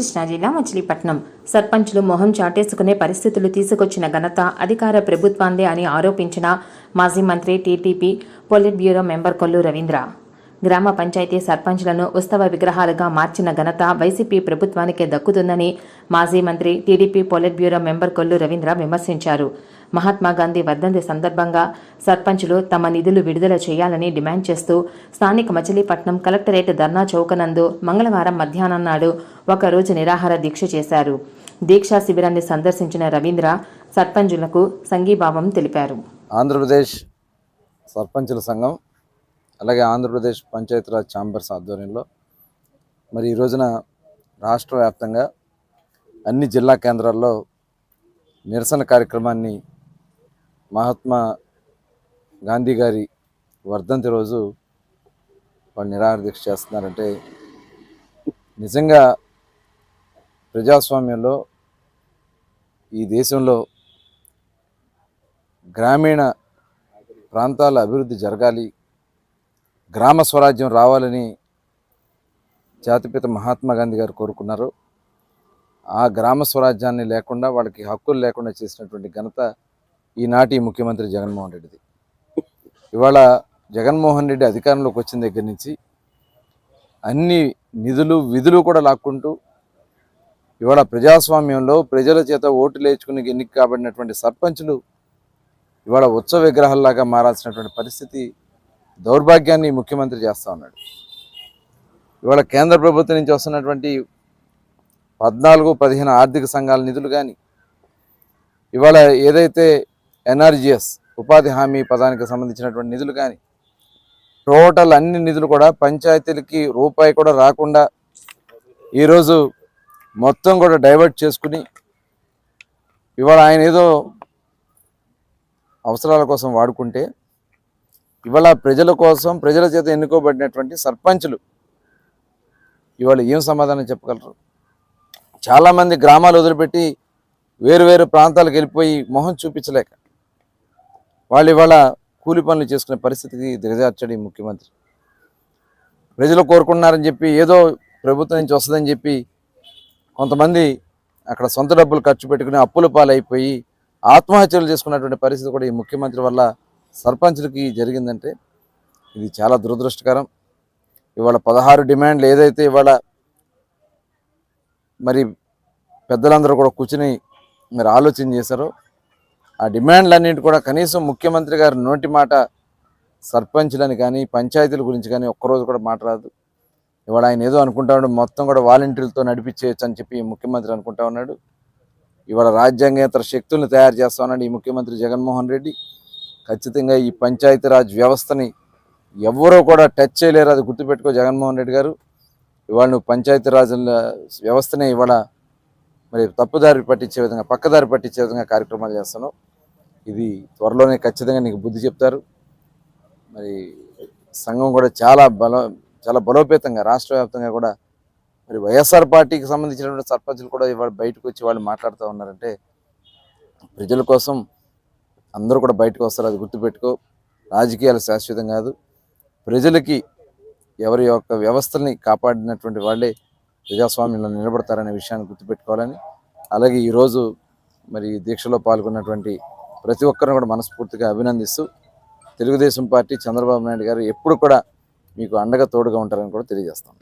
కృష్ణా జిల్లా మచిలీపట్నం. సర్పంచ్లు మొహం చాటేసుకునే పరిస్థితులు తీసుకొచ్చిన ఘనత అధికార ప్రభుత్వాందే అని ఆరోపించిన మాజీ మంత్రి TTP politburo member Kollu Ravindra. గ్రామ పంచాయతీ సర్పంచ్లను ఉత్సవ విగ్రహాలుగా మార్చిన ఘనత వైసీపీ ప్రభుత్వానికే దక్కుతుందని మాజీ మంత్రి TDP politburo member Kollu Ravindra విమర్శించారు. మహాత్మాగాంధీ వర్ధంతి సందర్భంగా సర్పంచులు తమ నిధులు విడుదల చేయాలని డిమాండ్ చేస్తూ స్థానిక మచిలీపట్నం కలెక్టరేట్ ధర్నా చౌకనందు మంగళవారం మధ్యాహ్నం నాడు ఒకరోజు నిరాహార దీక్ష చేశారు. దీక్షా శిబిరాన్ని సందర్శించిన రవీంద్ర సర్పంచులకు సంఘీభావం తెలిపారు. ఆంధ్రప్రదేశ్ సర్పంచుల సంఘం అలాగే ఆంధ్రప్రదేశ్ పంచాయతీరాజ్ ఛాంబర్స్ ఆధ్వర్యంలో మరి ఈ రోజున రాష్ట్ర వ్యాప్తంగా అన్ని జిల్లా కేంద్రాల్లో నిరసన కార్యక్రమాన్ని మహాత్మా గాంధీ గారి వర్ధంతి రోజు వాళ్ళు నిరాహార దీక్ష చేస్తున్నారంటే నిజంగా ప్రజాస్వామ్యంలో ఈ దేశంలో గ్రామీణ ప్రాంతాల అభివృద్ధి జరగాలి గ్రామ స్వరాజ్యం రావాలని జాతిపిత మహాత్మా గాంధీ గారు కోరుకున్నారు. ఆ గ్రామ స్వరాజ్యాన్ని లేకుండా వాళ్ళకి హక్కులు లేకుండా చేసినటువంటి ఘనత ఈనాటి ముఖ్యమంత్రి జగన్మోహన్ రెడ్డిది. ఇవాళ జగన్మోహన్ రెడ్డి అధికారంలోకి వచ్చిన దగ్గర నుంచి అన్ని నిధులు విధులు కూడా లాక్కుంటూ ఇవాళ ప్రజాస్వామ్యంలో ప్రజల చేత ఓటు వేసుకుని ఎన్నిక కాబడినటువంటి సర్పంచులు ఇవాళ ఉత్సవ విగ్రహాల్లాగా మారాల్సినటువంటి పరిస్థితి దౌర్భాగ్యాన్ని ముఖ్యమంత్రి చేస్తూ ఉన్నాడు. ఇవాళ కేంద్ర ప్రభుత్వం నుంచి వస్తున్నటువంటి పద్నాలుగు పదిహేను ఆర్థిక సంఘాల నిధులు కానీ ఇవాళ ఏదైతే ఎన్ఆర్జిఎస్ ఉపాధి హామీ పదానికి సంబంధించినటువంటి నిధులు కానీ టోటల్ అన్ని నిధులు కూడా పంచాయతీలకి రూపాయి కూడా రాకుండా ఈరోజు మొత్తం కూడా డైవర్ట్ చేసుకుని ఇవాళ ఆయన ఏదో అవసరాల కోసం వాడుకుంటే ఇవాళ ప్రజల కోసం ప్రజల చేత ఎన్నుకోబడినటువంటి సర్పంచులు ఇవాళ ఏం సమాధానం చెప్పగలరు? చాలామంది గ్రామాలు వదిలిపెట్టి వేరు వేరు ప్రాంతాలకు వెళ్ళిపోయి మొహం చూపించలేక వాళ్ళు ఇవాళ కూలి పనులు చేసుకునే పరిస్థితికి దిగజార్చాడు ముఖ్యమంత్రి. ప్రజలు కోరుకున్నారని చెప్పి ఏదో ప్రభుత్వం నుంచి వస్తుందని చెప్పి కొంతమంది అక్కడ సొంత డబ్బులు ఖర్చు పెట్టుకుని అప్పుల పాలైపోయి ఆత్మహత్యలు చేసుకున్నటువంటి పరిస్థితి కూడా ఈ ముఖ్యమంత్రి వల్ల సర్పంచులకి జరిగిందంటే ఇది చాలా దురదృష్టకరం. ఇవాళ పదహారు డిమాండ్లు ఏదైతే ఇవాళ మరి పెద్దలందరూ కూడా కూర్చుని మరి ఆలోచన చేశారో ఆ డిమాండ్లన్నింటి కూడా కనీసం ముఖ్యమంత్రి గారి నోటి మాట సర్పంచ్లని కానీ పంచాయతీల గురించి కానీ ఒక్కరోజు కూడా మాట్లాడదు. ఇవాళ ఆయన ఏదో అనుకుంటా ఉన్నాడు మొత్తం కూడా వాలంటీర్లతో నడిపించేయచ్చు అని చెప్పి ముఖ్యమంత్రి అనుకుంటా ఉన్నాడు. ఇవాళ రాజ్యాంగేతర శక్తులను తయారు చేస్తా ఉన్నాడు ఈ ముఖ్యమంత్రి జగన్మోహన్ రెడ్డి. ఖచ్చితంగా ఈ పంచాయతీరాజ్ వ్యవస్థని ఎవరో కూడా టచ్ చేయలేరు. అది గుర్తుపెట్టుకో జగన్మోహన్ రెడ్డి గారు. ఇవాళ నువ్వు పంచాయతీరాజ్ వ్యవస్థనే ఇవాళ మరి తప్పుదారి పట్టించే విధంగా పక్కదారి పట్టించే విధంగా కార్యక్రమాలు చేస్తున్నావు. ఇది త్వరలోనే ఖచ్చితంగా నీకు బుద్ధి చెప్తారు. మరి సంఘం కూడా చాలా బలం చాలా బలోపేతంగా రాష్ట్ర వ్యాప్తంగా కూడా మరి వైఎస్ఆర్ పార్టీకి సంబంధించినటువంటి సర్పంచులు కూడా ఇవాళ బయటకు వచ్చి వాళ్ళు మాట్లాడుతూ ఉన్నారంటే ప్రజల కోసం అందరూ కూడా బయటకు వస్తారు. అది గుర్తుపెట్టుకో. రాజకీయాలు శాశ్వతం కాదు. ప్రజలకి ఎవరి యొక్క వ్యవస్థల్ని కాపాడినటువంటి వాళ్ళే ప్రజాస్వామ్యంలో నిలబడతారనే విషయాన్ని గుర్తుపెట్టుకోవాలని. అలాగే ఈరోజు మరి దీక్షలో పాల్గొన్నటువంటి ప్రతి ఒక్కరిని కూడా మనస్ఫూర్తిగా అభినందిస్తూ తెలుగుదేశం పార్టీ చంద్రబాబు నాయుడు గారు ఎప్పుడు కూడా మీకు అండగా తోడుగా ఉంటారని కూడా తెలియజేస్తాను.